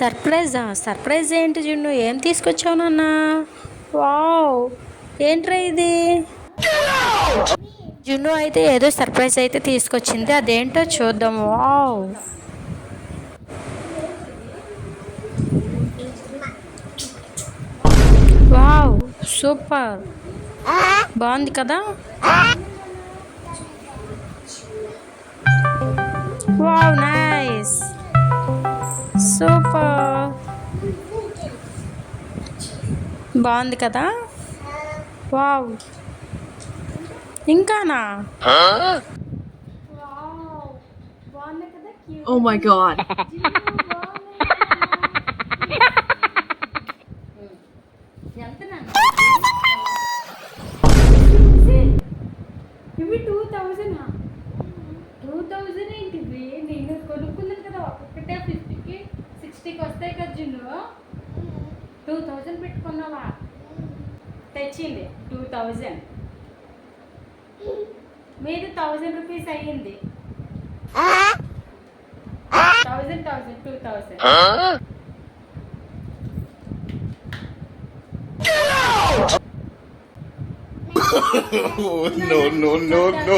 సర్ప్రైజా surprise ఏంటి జున్ను? ఏం తీసుకొచ్చావు నాన్న? వావ్. ఏంట్రా ఇది? జున్ను అయితే ఏదో సర్ప్రైజ్ అయితే తీసుకొచ్చింది. అదేంటో చూద్దాం. వావ్. Wow super. బాగుంది కదా? Wow nice. సూపర్. బాగుంది కదా? వావ్. ఇంకానా? Oh god. ఎంత నాన్న ఇవి టూ థౌజండ్ టూ థౌజండ్ ఏంటివి నేను కొనుక్కున్నాను కదా ఒక్కొక్కటే ఫిఫ్టీకి సిక్స్టీకి వస్తాయి కదా జున్ను. టూ థౌజండ్ పెట్టుకున్నావా? తెచ్చింది టూ థౌజండ్. మీది థౌజండ్ రూపీస్ అయ్యింది. Thousand thousand two thousand no, no, no, no.